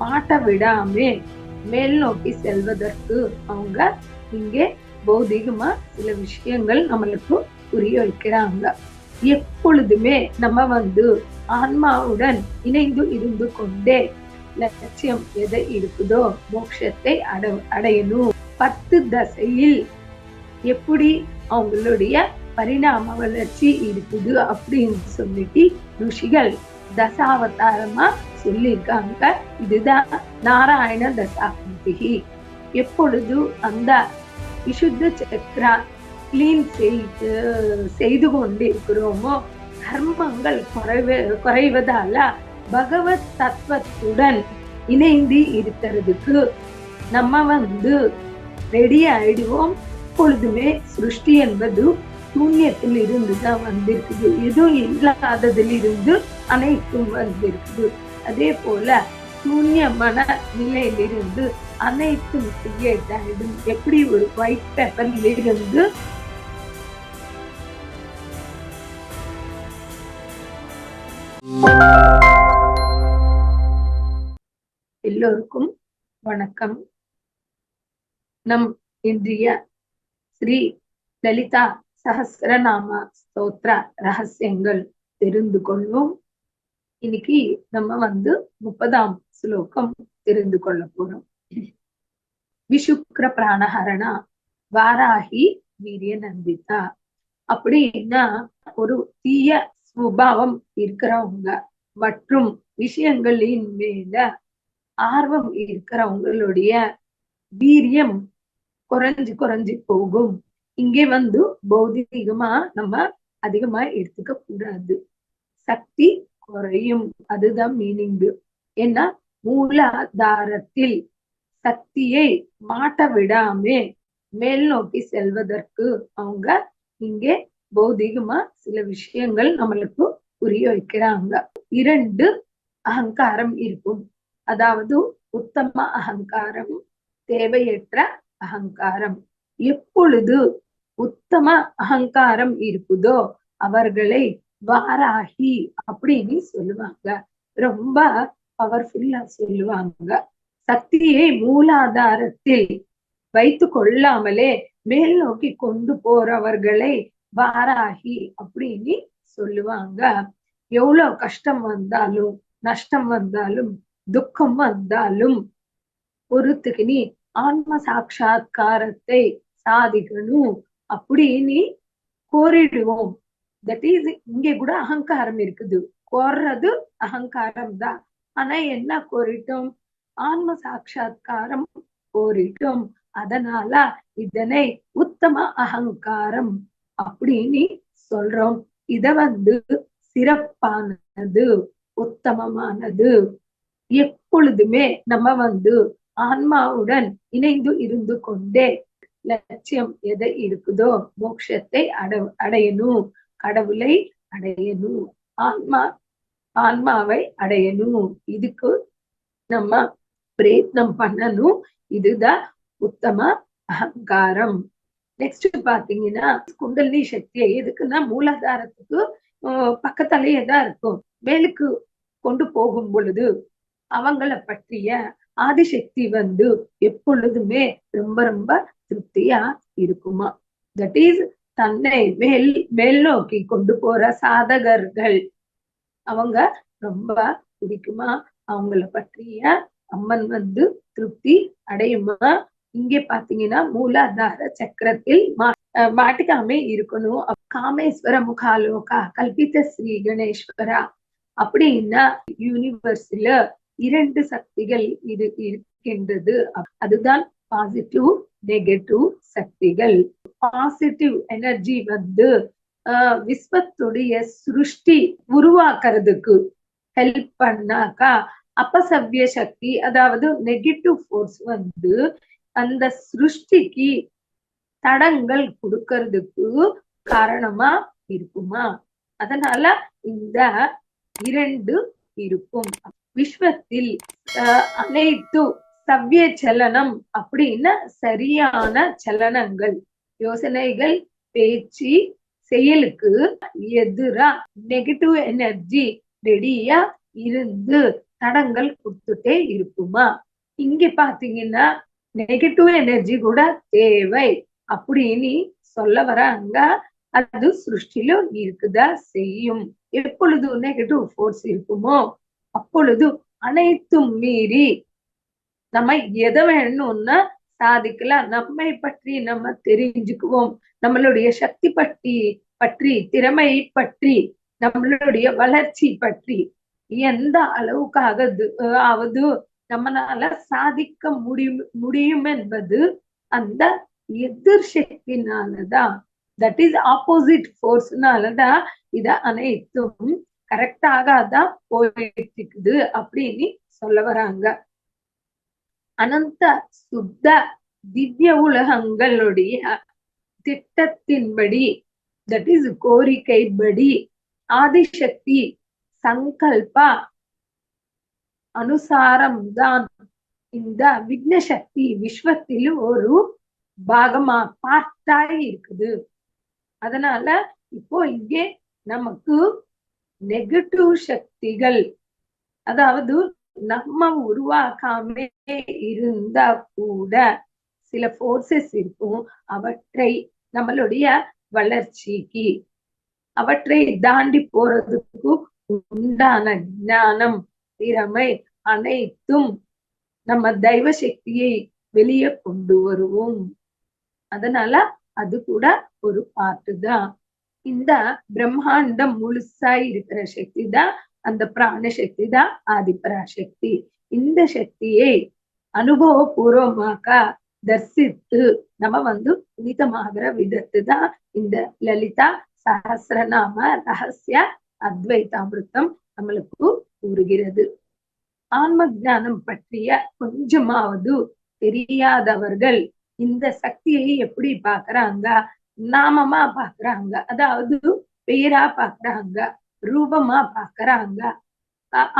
மாட்ட விடாமே மேல் நோக்கி செல்வதற்கு அவங்க இங்கே பௌதிகமா சில விஷயங்கள் நம்மளுக்கு புரிய வைக்கிறாங்க. எப்பொழுதுமே நம்ம வந்து ஆன்மாவுடன் இணைந்து இருந்து கொண்டே லட்சியம் எதை இருக்குதோ மோட்சத்தை அட அடையணும். பத்து தசையில் எப்படி அவங்களுடைய பரிணாம வளர்ச்சி இருக்குது அப்படின்னு சொல்லிட்டு ருஷிகள் தசாவதாரமா சொல்லியிருக்காங்க. இதுதான் நாராயண தசாபந்திகி எப்பொழுது அந்த விசுத்த சக்கரா கிளீன் செய்து செய்து கொண்டிருக்கிறோமோ கர்மங்கள் குறைவ குறைவதால பகவத் தத்துவத்துடன் இணைந்து இருக்கிறதுக்கு நம்ம வந்து ரெடி ஆயிடுவோம். எப்பொழுதுமே சிருஷ்டி என்பது சூன்யத்தில் இருந்து தான் வந்திருக்குது. எதுவும் இல்லாததில் இருந்து அனைத்தும் வந்திருக்குது. அதே போல சூன்யமான நிலையிலிருந்து அனைத்தும் கிரியேட் ஆகிடும் எப்படி ஒரு ஒயிட் பேப்பர்ல இருந்து எல்லோருக்கும் வணக்கம். நம் இன்றைய ஸ்ரீ லலிதா சஹஸ்ரநாம ஸ்தோத்ர ரகசியங்கள் தெரிந்து கொள்வோம். இன்னைக்கு நம்ம வந்து முப்பதாம் ஸ்லோகம் தெரிந்து கொள்ள போறோம். விஷுக்ர பிராணஹரணா வாராகி வீரிய நந்திதா. அப்படின்னா ஒரு தீய சுபாவம் இருக்கிறவங்க மற்றும் விஷயங்களின் மேல ஆர்வம் இருக்கிறவங்களுடைய வீரியம் குறைஞ்சு குறைஞ்சு போகும். இங்கே வந்து பௌதிகமா நம்ம அதிகமா எடுத்துக்க கூடாது. சக்தி குறையும். அதுதான் மீனிங் ஏன்னா மூலாதாரத்தில் சக்தியை மாட்ட விடாமே மேல் நோக்கி செல்வதற்கு அவங்க இங்கே பௌதிகமா சில விஷயங்கள் நம்மளுக்கு புரிய வைக்கிறாங்க. இரண்டு அகங்காரம் இருக்கும். அதாவது உத்தம அகங்காரம் தேவையற்ற அகங்காரம். எப்பொழுது உத்தம அகங்காரம் இருக்குதோ அவர்களை வாராகி அப்படின்னு சொல்லுவாங்க. ரொம்ப பவர்ஃபுல்லா சொல்லுவாங்க. சக்தியை மூலாதாரத்தில் வைத்து கொள்ளாமலே மேல் நோக்கி கொண்டு போறவர்களை வாராகி அப்படின்னு சொல்லுவாங்க. எவ்வளவு கஷ்டம் வந்தாலும் நஷ்டம் வந்தாலும் துக்கம் வந்தாலும் ஒருத்துக்கு நீ ஆன்ம சாட்சா்காரத்தை சாதிக்கணும் அப்படின்னு கோரிடுவோம். தட் இஸ் இங்க கூட அகங்காரம் இருக்குது. கோர்றது அகங்காரம் தான். ஆனா என்ன கோரிட்டோம்? ஆன்ம சாட்சா்காரம் கோரிட்டோம். அதனால இதனை உத்தம அகங்காரம் அப்படின்னு சொல்றோம். இத வந்து சிறப்பானது உத்தமமானது. எப்பொழுதுமே நம்ம வந்து ஆன்மாவுடன் இணைந்து இருந்து கொண்டே லட்சியம் எதை இருக்குதோ மோட்சத்தை அட அடையணும். கடவுளை அடையணும் ஆன்மா ஆன்மாவை அடையணும் இதுக்கு நம்ம பிரயத்னம் பண்ணணும் இதுதான் உத்தம அகங்காரம். நெக்ஸ்ட் பாத்தீங்கன்னா குண்டலினி சக்தியை எதுக்குன்னா மூலாதாரத்துக்கு பக்கத்திலேயே தான் இருக்கும். மேலுக்கு கொண்டு போகும் பொழுது அவங்கள பற்றிய ஆதிசக்தி வந்து எப்பொழுதுமே ரொம்ப ரொம்ப திருப்தியா இருக்குமா? தட் இஸ் தன்னை மேல் மேல் நோக்கி கொண்டு போற சாதகர்கள். அவங்க ரொம்ப பிடிக்குமா? அவங்கள பற்றிய அம்மன் வந்து திருப்தி அடையுமா? இங்கே பாத்தீங்கன்னா மூலாதார சக்கரத்தில் மாட்டிக்காம இருக்கணும். காமேஸ்வர முகாலோகா கல்பித்த ஸ்ரீ கணேஸ்வரா அப்படின்னா யூனிவர்ஸ்ல இரண்டு சக்திகள் இது இருக்கின்றது. அதுதான் பாசிட்டிவ் நெகட்டிவ் சக்திகள். பாசிட்டிவ் எனர்ஜி வந்து ஆஹ் விஸ்வத்துடைய சிருஷ்டி உருவாக்குறதுக்கு ஹெல்ப் பண்ணாக்கா அபசவ்ய சக்தி அதாவது நெகட்டிவ் ஃபோர்ஸ் வந்து அந்த சிருஷ்டிக்கு தடங்கள் கொடுக்கறதுக்கு காரணமா இருக்குமா? அதனால இந்த இரண்டு இருக்கும். விஸ்வத்தில் அனைத்து சவ்ய சலனம் அப்படின்னா சரியான சலனங்கள். யோசனைகள் பேச்சு செயலுக்கு எதிரா நெகட்டிவ் எனர்ஜி ரெடியா இருந்து தடங்கள் கொடுத்துட்டே இருக்குமா? இங்க பாத்தீங்கன்னா நெகட்டிவ் எனர்ஜி கூட தேவை அப்படின்னு சொல்ல வராங்க. அது சிருஷ்டில இருக்குதா செய்யும். எப்பொழுது நெகட்டிவ் ஃபோர்ஸ் இருக்குமோ அப்பொழுது அனைத்தும் மீறி நம்ம எதை வேணும்னா சாதிக்கலாம் நம்மை பற்றி நம்ம தெரிஞ்சுக்குவோம். நம்மளுடைய சக்தி பற்றி பற்றி திறமை பற்றி நம்மளுடைய வளர்ச்சி பற்றி. எந்த அளவுக்காக ஆவது நம்மளால சாதிக்க முடியும் முடியும் என்பது அந்த எதிர் சக்தினாலதான். தட் இஸ் ஆப்போசிட் ஃபோர்ஸ்னாலதான் இத அனைத்தும் கரெக்டாக தான் போயிட்டு இருக்குது அப்படின்னு சொல்ல வராங்க. அனந்த சுத்த திவ்ய உலகங்களுடைய திட்டத்தின்படி தட் இஸ் கோரிக்கைப்படி ஆதிசக்தி சங்கல்பா அனுசாரம் தான் இந்த விக்ன சக்தி விஸ்வத்தில் ஒரு பாகமா பார்த்தா இருக்குது. அதனால இப்போ இங்கே நமக்கு நெகட்டிவ் சக்திகள் அதாவது நம்ம உருவாக்காம இருந்தா கூட சில போர்சஸ் இருக்கும். அவற்றை நம்மளுடைய வளர்ச்சிக்கு அவற்றை தாண்டி போறதுக்கு உண்டான ஞானம் திறமை அனைத்தும் நம்ம தெய்வ சக்தியை வெளியே கொண்டு வருவோம். அதனால அது கூட ஒரு பாட்டு தான். இந்த பிரம்மாண்டம் முழுசா இருக்கிற சக்தி தான் அந்த பிராண சக்தி தான் ஆதிபராசக்தி. இந்த சக்தியை அனுபவபூர்வமாக தரிசித்து நம்ம வந்து புனிதமாகிற விதத்து தான் இந்த லலிதா சஹசிரநாம ரகசிய அத்வைதாமிருத்தம் நம்மளுக்கு கூறுகிறது. ஆன்ம ஜானம் பற்றிய கொஞ்சமாவது தெரியாதவர்கள் இந்த சக்தியை எப்படி பாக்குறாங்க நாமமா பாக்குறாங்க அதாவது பெயரா பாக்குறாங்க ரூபமா பாக்குறாங்க.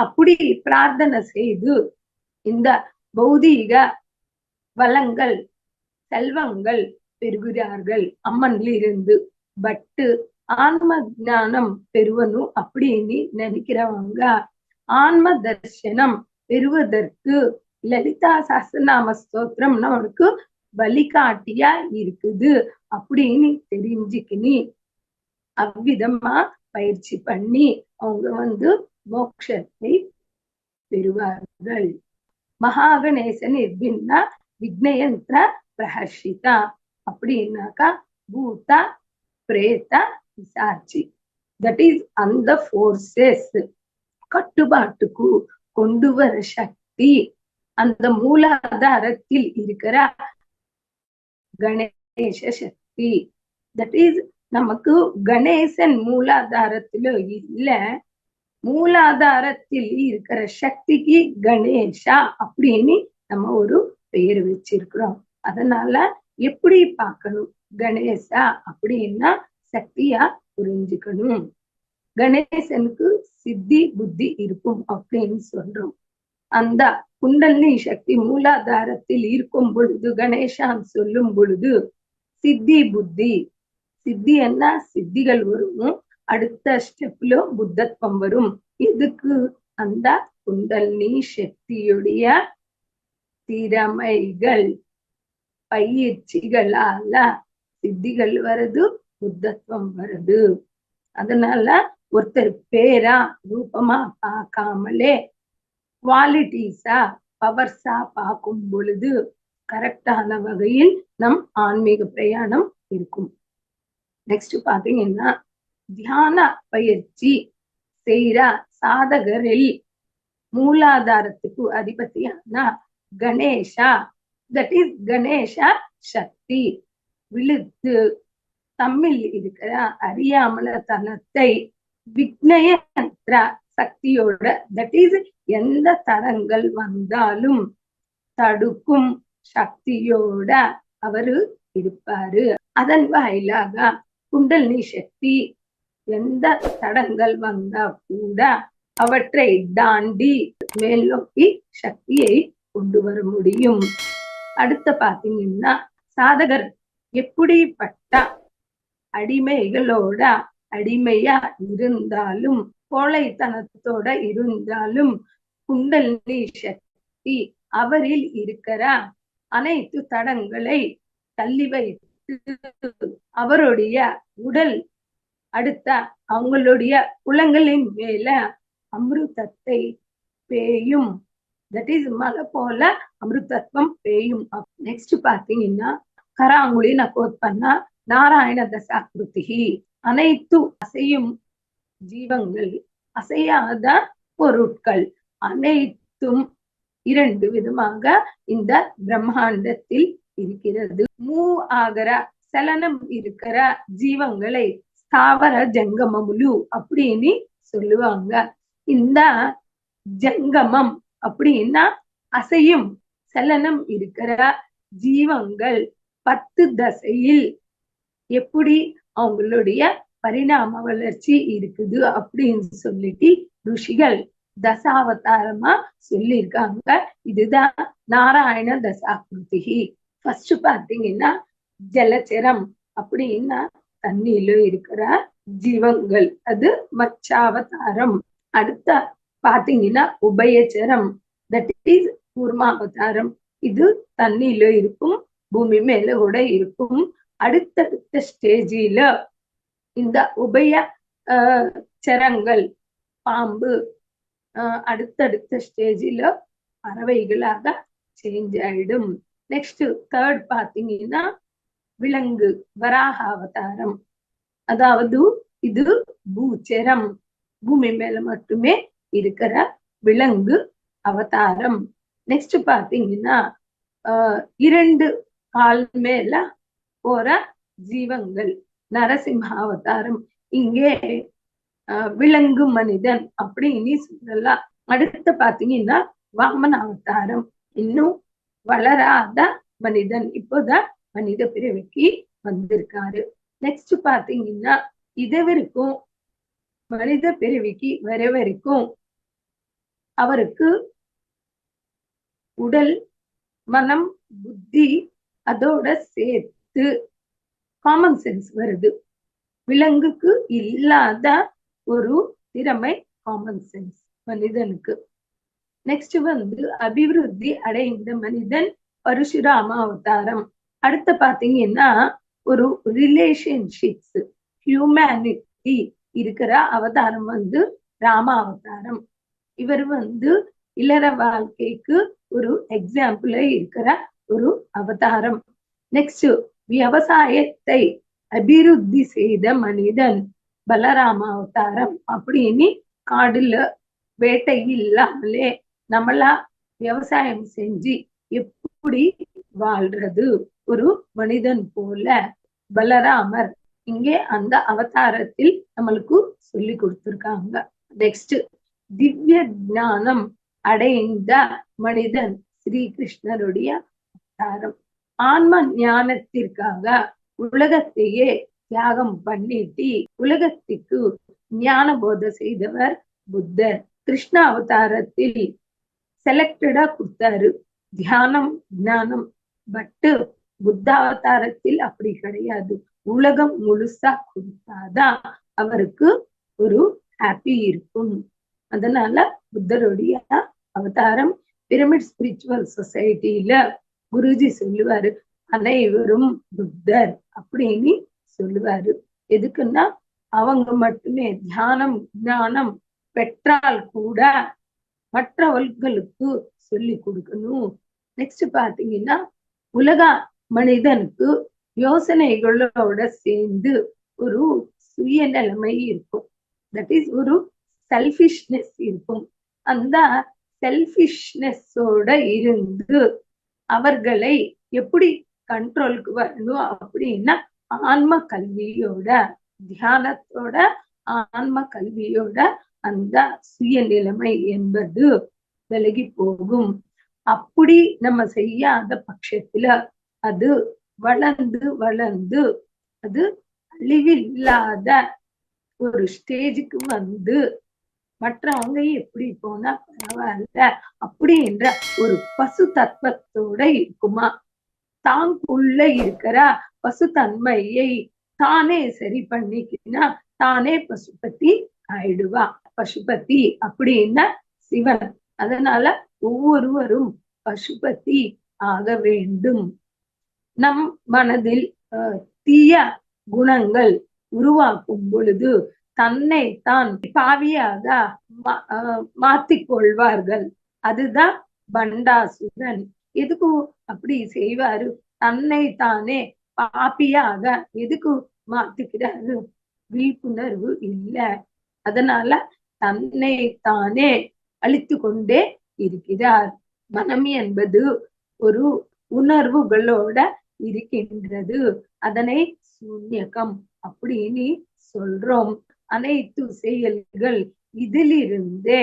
அப்படி பிரார்த்தனை செய்து இந்த பௌதீக வளங்கள் செல்வங்கள் பெறுகிறார்கள். அம்மன்ல இருந்து பட்டு ஆன்ம ஞானம் பெறுவனும் அப்படின்னு நினைக்கிறவங்க ஆன்ம தர்சனம் பெறுவதற்கு லலிதா சாஸ்திரநாம ஸ்தோத்திரம் நம்மளுக்கு வழிகாட்டியா இருக்குது அப்படின்னு தெரிஞ்சுக்கினி. அவ்விதமா பயிற்சி பண்ணி அவங்க வந்து மோட்சத்தை பெறுவார்கள். மகாகணேசன் எப்படின்னா விக்னயந்திர பிரஹர்ஷிதா அப்படின்னாக்கா பூதா பிரேத பிசாச்சி தட் இஸ் அந்த போர்சஸ் கட்டுப்பாட்டுக்கு கொண்டு வர சக்தி அந்த மூலாதாரத்தில் இருக்கிற கணேச சக்தி. தட் இஸ் நமக்கு கணேசன் மூலாதாரத்துல இல்ல மூலாதாரத்தில் இருக்கிற சக்திக்கு கணேஷா அப்படின்னு நம்ம ஒரு பெயர் வச்சிருக்கிறோம். அதனால எப்படி பார்க்கணும்? கணேசா அப்படின்னா சக்தியா புரிஞ்சுக்கணும். கணேசனுக்கு சித்தி புத்தி இருக்கும் அப்படின்னு சொல்றோம். அந்த குண்டலினி சக்தி மூலாதாரத்தில் இருக்கும் பொழுது கணேசான் சொல்லும் பொழுது சித்தி புத்தி சித்தி என்ன? சித்திகள் வரும் அடுத்த ஸ்டெப்ல புத்தத்வம் வரும். இதுக்கு அந்த குண்டல்னி சக்தியுடைய திறமைகள் பயிற்சிகளால சித்திகள் வருது புத்தத்துவம் வருது. அதனால ஒருத்தர் பேரா ரூபமா பார்க்காமலே குவாலிட்டிஸா பவர்ஸா பார்க்கும் பொழுது கரெக்டான வகையில் நம் ஆன்மீக பிரயாணம் இருக்கும். நெக்ஸ்ட் பாத்தீங்கன்னா தியான பயிற்சி செய்யற சாதகரில் மூலாதாரத்துக்கு அதிபதியான கணேஷா. தட் இஸ் கணேஷா சக்தி. விழுத்து தம்மில் இருக்கிற அறியாமல தனத்தை விக்னயந்திர சக்தியோட தட் இஸ் எந்த தரங்கள் வந்தாலும் தடுக்கும் சக்தியோட அவரு இருப்பாரு. அதன் வாயிலாக குண்டலினி சக்தி எந்த தடங்கள் வந்தா கூட அவற்றை தாண்டி மேல் நோக்கி சக்தியை கொண்டு வர முடியும். அடுத்த பாத்தீங்கன்னா சாதகர் எப்படிப்பட்ட அடிமைகளோட அடிமையா இருந்தாலும் கோழைத்தனத்தோட இருந்தாலும் குண்டலினி சக்தி அவரில் இருக்கிற அனைத்து தடங்களை தள்ளி வைத்து அவருடைய உடல் அடுத்த அவங்களுடைய குளங்களின் மேல அமிர்தத்தை பேயும். தட் இஸ் மலை போல அமிர்தத்துவம் பேயும். நெக்ஸ்ட் பாத்தீங்கன்னா கராங்குழி நான் கோட் பண்ணா நாராயண தசாகிருதி அனைத்து அசையும் ஜீவங்கள் அசையாத பொருட்கள் அனைத்தும் இரண்டு விதமாக இந்த பிரம்மாண்டத்தில் இருக்கிறது. மூ ஆகிற சலனம் இருக்கிற ஜீவங்களை ஸ்தாவர ஜங்கமமுலு அப்படின்னு சொல்லுவாங்க. இந்த ஜங்கமம் அப்படின்னா அசையும் சலனம் இருக்கிற ஜீவங்கள் பத்து தசையில் எப்படி அவங்களுடைய பரிணாம வளர்ச்சி இருக்குது அப்படின்னு சொல்லிட்டு ருஷிகள் தசாவதாரமா சொல்லியிருக்காங்க. இதுதான் நாராயண தசாகிருதி ஃபர்ஸ்ட் பாத்தீங்கன்னா ஜலச்சரம் அப்படின்னா தண்ணியில இருக்கிற ஜீவங்கள். அது மச்சாவதாரம். அடுத்த பாத்தீங்கன்னா உபயச்சரம். தட் இஸ் கூர்மாவதாரம். இது தண்ணியில இருக்கும் பூமி மேல கூட இருக்கும். அடுத்தடுத்த ஸ்டேஜில இந்த உபய சரங்கள் பாம்பு அடுத்தடுத்த ஸ்டேஜில பறவைகளாக சேஞ்ச் ஆயிடும். நெக்ஸ்ட் தேர்ட் பாத்தீங்கன்னா விலங்கு வராக அவதாரம் அதாவது இது பூச்சரம். பூமி மேல மட்டுமே இருக்கிற விலங்கு அவதாரம். நெக்ஸ்ட் பாத்தீங்கன்னா இரண்டு கால் மேல போற ஜீவங்கள். நரசிம்ம அவதாரம். இங்கே விலங்கு மனிதன் அப்படின்னு சொல்லலாம். அடுத்து பாத்தீங்கன்னா வாமன அவதாரம். இன்னும் வளராத மனிதன் இப்போதான் மனித பிறவிக்கு வந்திருக்காரு. நெக்ஸ்ட் பாத்தீங்கன்னா இதுவரைக்கும் மனித பிறவிக்கு வர வரைக்கும் அவருக்கு உடல் மனம் புத்தி அதோட சேர்த்து காமன் சென்ஸ் வருது. விலங்குக்கு இல்லாத ஒரு திறமை காமன் சென்ஸ் மனிதனுக்கு. நெக்ஸ்ட் வந்து அபிவிருத்தி அடைந்த மனிதன் பரசுராம அவதாரம். அடுத்து பாத்தீங்கன்னா ஒரு ரிலேஷன்ஷிப்ஸ் ஹியூமனிட்டி இருக்கிற அவதாரம் வந்து ராம அவதாரம். இவர் வந்து இளர வாழ்க்கைக்கு ஒரு எக்ஸாம்பிள் இருக்கிற ஒரு அவதாரம். நெக்ஸ்ட் விவசாயத்தை அபிவிருத்தி செய்த மனிதன் பலராம அவதாரம். அப்படின்னு காடுல வேட்டை இல்லாமலே நம்மளா விவசாயம் செஞ்சு எப்படி வாழ்றது? ஒரு மனிதன் போல பலராமர் இங்கே அந்த அவதாரத்தில் நம்மளுக்கு சொல்லி கொடுத்திருக்காங்க. நெக்ஸ்ட் திவ்ய ஞானம் அடைந்த மனிதன் ஸ்ரீ கிருஷ்ணருடைய அவதாரம். ஆன்ம ஞானத்திற்காக உலகத்தையே தியாகம் பண்ணிட்டு உலகத்துக்கு ஞான போத செய்தவர் புத்தர். கிருஷ்ண அவதாரத்தில் செலக்டடா கொடுத்தாரு. தியானம் ஞானம் பட்டு புத்தாவதாரத்தில் அப்படி கிடையாது. உலகம் முழுசா கொடுத்தாதான் அவருக்கு ஒரு ஹாப்பி இருக்கும். அதனால புத்தருடைய அவதாரம் பிரமிட் ஸ்பிரிச்சுவல் சொசைட்டில குருஜி சொல்லுவாரு அனைவரும் புத்தர் அப்படின்னு சொல்லுவாரு. எதுக்குன்னா அவங்க மட்டுமே தியானம் ஞானம் பெற்றால் கூட மற்றவர்களுக்கு சொல்லி கொடுக்கணும். நெக்ஸ்ட் பாத்தீங்கன்னா உலக மனிதனுக்கு யோசனைகளோட சேர்ந்து ஒரு சுயநிலைமை இருக்கும். தட் இஸ் ஒரு செல்ஃபிஷ்னஸ் இருக்கும். அந்த செல்ஃபிஷ்னஸோட இருந்து அவர்களை எப்படி கண்ட்ரோலுக்கு வரணும் அப்படின்னா ஆன்ம கல்வியோட தியானத்தோட ஆன்ம கல்வியோட அந்த சுய நிலைமை என்பது விலகி போகும். அப்படி நம்ம செய்யாத பட்சத்துல அது வளர்ந்து வளர்ந்து அது அழிவில்லாத ஒரு ஸ்டேஜுக்கு வந்து மற்றவங்க எப்படி போனா பரவாயில்ல அப்படின்ற ஒரு பசு தத்துவத்தோட இருக்குமா? தாங்குள்ள இருக்கிற பசு தன்மையை தானே சரி பண்ணிக்கினா தானே பசுபதி ஆயிடுவா. பசுபதி அப்படின்னா சிவன். அதனால ஒவ்வொருவரும் பசுபதி ஆக வேண்டும். நம் மனதில் தீய குணங்கள் உருவாக்கும் பொழுது தன்னை தான் பாவியாக மா- மாத்திக் கொள்வார்கள். அதுதான் பண்டாசுரன். எதுக்கு அப்படி செய்வாரு? தன்னை தானே பாப்பியாக எதுக்கு மாத்திக்கிறாரு? விழிப்புணர்வு இல்ல. அதனால தன்னை தானே அழித்து கொண்டே இருக்கிறார். மனம் என்பது ஒரு உணர்வுகளோட இருக்கின்றது. அதனை சூன்யகம் அப்படின்னு சொல்றோம். அனைத்து செயல்கள் இதிலிருந்தே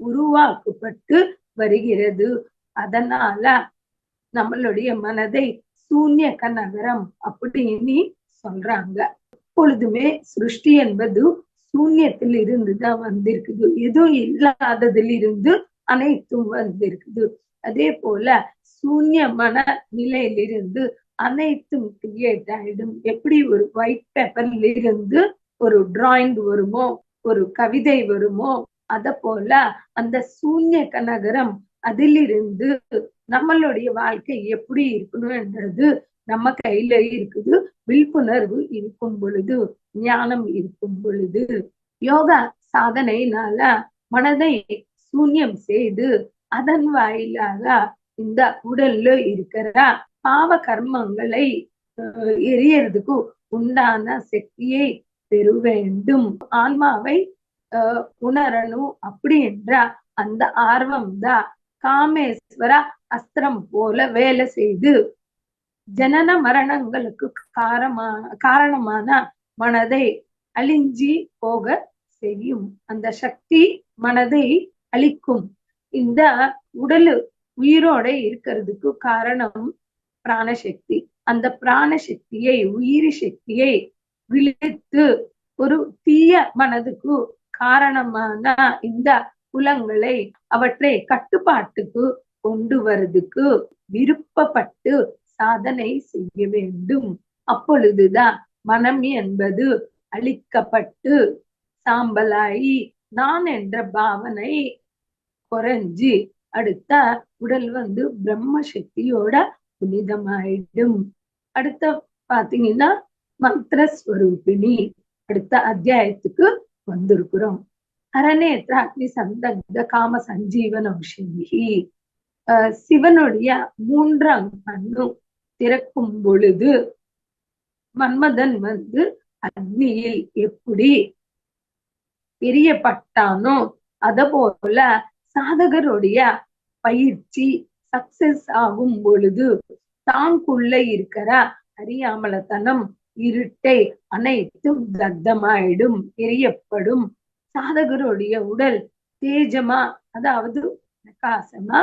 உருவாக்கப்பட்டு வருகிறது. அதனால நம்மளுடைய மனதை சூன்யக நகரம் அப்படின்னு சொல்றாங்க. எப்பொழுதுமே சிருஷ்டி என்பது சூன்யத்தில் இருந்துதான் வந்திருக்குது. எதுவும் இல்லாததுல இருந்து அனைத்தும் வந்திருக்குது. அதே போல சூன்ய மன நிலையிலிருந்து அனைத்தும் கிரியேட் ஆயிடும். எப்படி ஒரு ஒயிட் பேப்பர்ல இருந்து ஒரு டிராயிங் வருமோ ஒரு கவிதை வருமோ அத போல அந்த சூன்ய கனகரம் அதிலிருந்து நம்மளுடைய வாழ்க்கை எப்படி இருக்கணும்ன்றது நம்ம கையில இருக்குது. விழிப்புணர்வு இருக்கும் பொழுது ஞானம் இருக்கும் பொழுது யோகா சாதனையினால மனதை சூன்யம் செய்து அதன் வாயிலாக இந்த உடல்ல இருக்கிற பாவ கர்மங்களை அஹ், எரியறதுக்கு உண்டான சக்தியை பெற வேண்டும். ஆன்மாவை அஹ், உணரணும் அப்படின்ற அந்த ஆர்வம் தான் காமேஸ்வர அஸ்திரம் போல வேலை செய்து ஜனன மரணங்களுக்கு காரமா காரணமான மனதை அழிஞ்சி போக செய்யும். அந்த சக்தி மனதை அழிக்கும். இந்த உடல் உயிரோட இருக்கிறதுக்கு காரணம் பிராணசக்தி. அந்த பிராணசக்தியை உயிரி சக்தியை விழித்து ஒரு தீய மனதுக்கு காரணமான இந்த புலங்களை அவற்றை கட்டுப்பாட்டுக்கு கொண்டு வரதுக்கு விருப்பப்பட்டு சாதனை செய்ய வேண்டும். அப்பொழுதுதான் மனம் என்பது அழிக்கப்பட்டு சாம்பலாயி நான் என்ற பாவனை குறைஞ்சு அடுத்த உடல் வந்து பிரம்ம சக்தியோட புனிதமாயிடும். அடுத்த பாத்தீங்கன்னா மந்திரஸ்வரூபிணி அடுத்த அத்தியாயத்துக்கு வந்திருக்கிறோம். அரநேற்ற அக்னி சந்தக்த காம சஞ்சீவன சிவனுடைய மூன்றாம் கண்ணும் திறக்கும் பொழுது மன்மதன் வந்து அக்னியில் எப்படி எரியப்பட்டானோ அத போல சாதகருடைய பயிற்சி சக்சஸ் ஆகும் பொழுது தாங்குள்ள இருக்கிற அறியாமலத்தனம் இருட்டை அனைத்தும் தத்தமாயிடும் எரியப்படும். சாதகருடைய உடல் தேஜமா அதாவது பிரகாசமா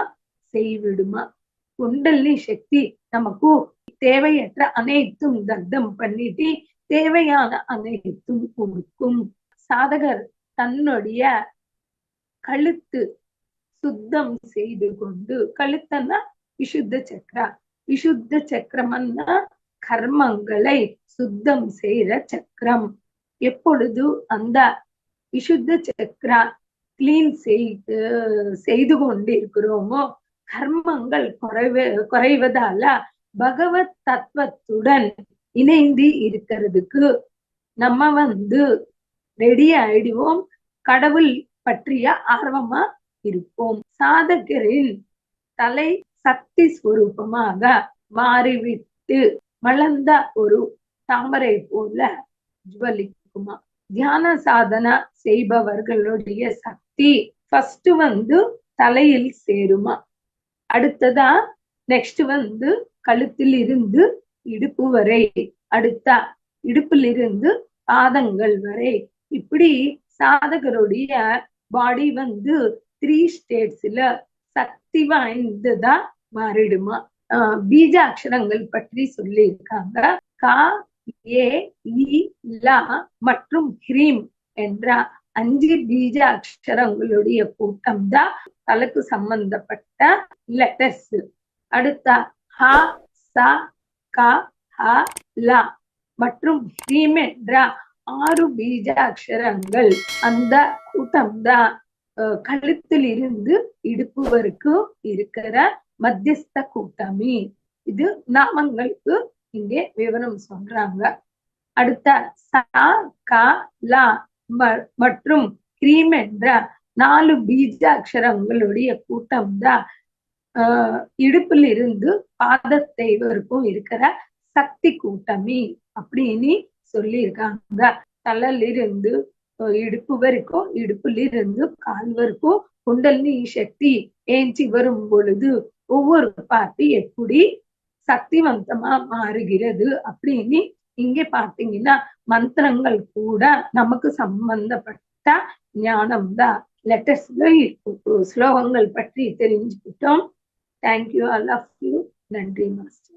செய்விடுமா? குண்டலினி சக்தி நமக்கு தேவையற்ற அனைத்தும் தத்தம் பண்ணிட்டு தேவையான அனைத்தும் கொடுக்கும். சாதகர் தன்னுடைய கழுத்து சுத்தம் செய்து கொண்டு கழுத்தன்னா விசுத்த சக்கரா விசுத்த சக்கரம்னா கர்மங்களை சுத்தம் செய்யற சக்கரம். எப்பொழுது அந்த விசுத்த சக்கரா கிளீன் செய்து செய்து கொண்டு இருக்கிறோமோ கர்மங்கள் குறைவ குறைவதால பகவத் தத்துவத்துடன் இணைந்து இருக்கிறதுக்கு நம்ம வந்து ரெடி ஆயிடுவோம். கடவுள் பற்றிய ஆர்வமா இருப்போம். சாதகரின் தலை சக்தி ஸ்வரூபமாக மாறிவிட்டு மலர்ந்த ஒரு தாமரை போல ஜுவலிக்குமா. தியான சாதனா செய்பவர்களுடைய சக்தி ஃபர்ஸ்ட் வந்து தலையில் சேருமா. அடுத்ததா நெக்ஸ்ட் வந்து கழுத்தில் இருந்து இடுப்பு வரை. அடுத்த இடுப்பில் இருந்து பாதங்கள் வரை. இப்படி சாதகருடைய பாடி வந்து த்ரீ ஸ்டேட்ஸ்ல சக்தி வாய்ந்ததா மாறிடுமா? ஆஹ் பீஜ அக்ஷரங்கள் பற்றி சொல்லி இருக்காங்க கா ஏ லா மற்றும் ஹ்ரீம் என்ற அஞ்சு பீஜ அக்ஷரங்களுடைய கூட்டம் தான் தலக்கு சம்பந்தப்பட்ட லெட்டர்ஸ் அடுத்த ஹ ச க ஹ லா மற்றும் ஹ்ரீம் என்ற ஆறு பீஜ அக்ஷரங்கள் அந்த கூட்டம் தான் கழுத்தில் இருந்து இடுப்பு வரைக்கும் இருக்கிற மத்தியஸ்த கூட்டமி. இது நாமங்களுக்கு இங்கே விவரம் சொல்றாங்க. அடுத்த சா கா லா மற்றும் கிரீம் என்ற நாலு பீஜ அக்ஷரங்களுடைய கூட்டம் தான். இடுப்பில் இருந்து பாதத்தை வரைக்கும் இருக்கிற சக்தி கூட்டமி அப்படின்னு சொல்லி இருக்காங்க தலையில இருந்து இடுப்பு வரைக்கும் இடுப்புல இருந்து கால் வரைக்கும் குண்டலினி சக்தி ஏஞ்சி வரும் பொழுது ஒவ்வொரு பார்ட்டி எப்படி சக்திவந்தமா மாறுகிறது அப்படின்னு இங்க பாத்தீங்கன்னா மந்திரங்கள் கூட நமக்கு சம்பந்தப்பட்ட ஞானம் தான் லெட்டர்ஸ்ல ஸ்லோகங்கள் பற்றி தெரிஞ்சுக்கிட்டோம். Thank you all of you நன்றி மாஸ்டர்